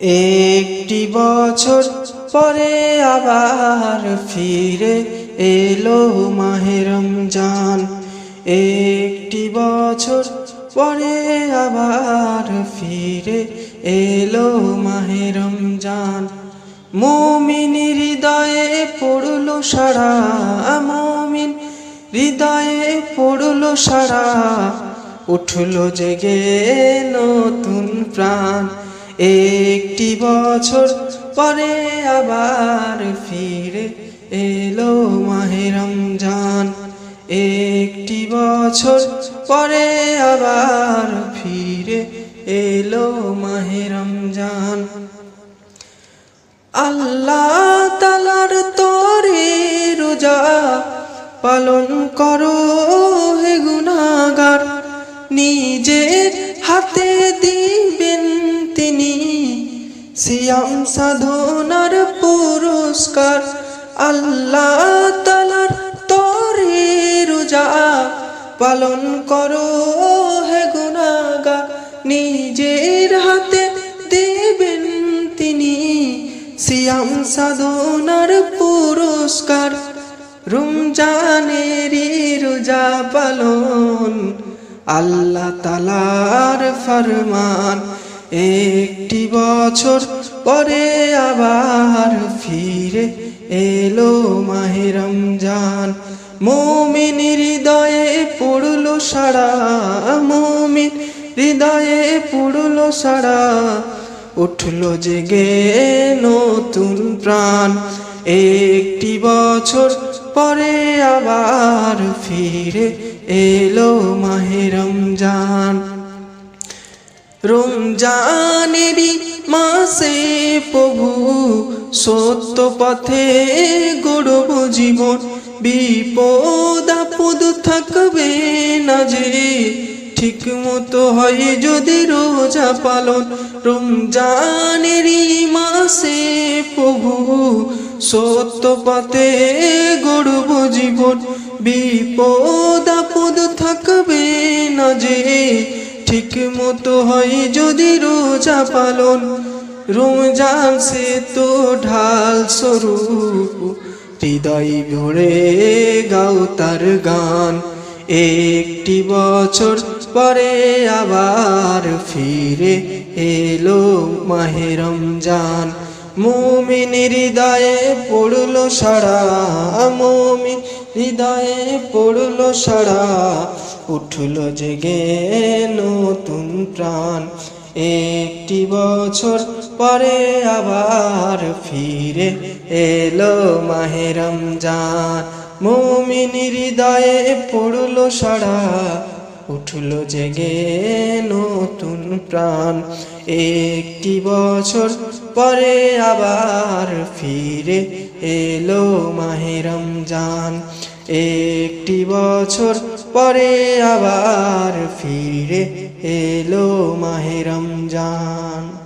একটি বছর পরে আবার ফিরে এলো মাহে রমজান। একটি বছর পরে আবার ফিরে এলো মাহে রমজান। মুমিন হৃদয়ে পড়ল সারা, মুমিন হৃদয়ে পড়ল সারা। উঠল জেগে নতুন প্রাণ। একটি বছর পরে আবার ফিরে এলো মাহে রমজান। একটি বছর পরে আবার ফিরে এলো মাহে রমজান। আল্লাহ তালার তরে রোজা পালন করো হে গুনাগার। নিজের হাতে তিনি সিয়াম সাধনার পুরস্কার, আল্লাহ তালার তরে রোজা পালন করো, হে গুনাগার নিজের হাতে দেবেন তিনি সিয়াম সাধনার পুরস্কার। রমজানেরই রোজা পালন, আল্লাহ তালার ফরমান। একটি বছর পরে আবার ফিরে এলো মাহে রমজান। মমিন হৃদয়ে পড়ল সারা, মমিন হৃদয়ে পড়ল সারা। উঠল জেগে নতুন প্রাণ। একটি বছর পরে আবার ফিরে এলো মাহে রমজান। রমজানেরই মাসে প্রভু সত্য পথে গড়ব জীবন, বিপদ আপদ থাকবে না যে। ঠিক মতো হয় যদি রোজা পালন, রমজানেরই মাসে প্রভু সত্য পথে গড়ব জীবন, বিপদ আপদ থাকবে না যে। ঠিক মতো হয় যদি রোজা পালন। রমজান সে তো ঢাল স্বরূপ। হৃদয় ভরে গাও তার গান। একটি বছর পরে আবার ফিরে এলো মাহে রমজান। মুমিন হৃদয়ে পড়ল সারা, মুমিন হৃদয়ে পড়ল সারা। উঠল জেগে নতুন প্রাণ, একটি বছর পরে আবার ফিরে এলো মাহেরম রমজান। মুমিন হৃদয়ে পড়ল সারা, উঠল জেগে নতুন প্রাণ, একটি বছর পরে আবার ফিরে এলো মাহেরম জান একটি বছর পরে আবার ফিরে এলো মাহেরম রমজান।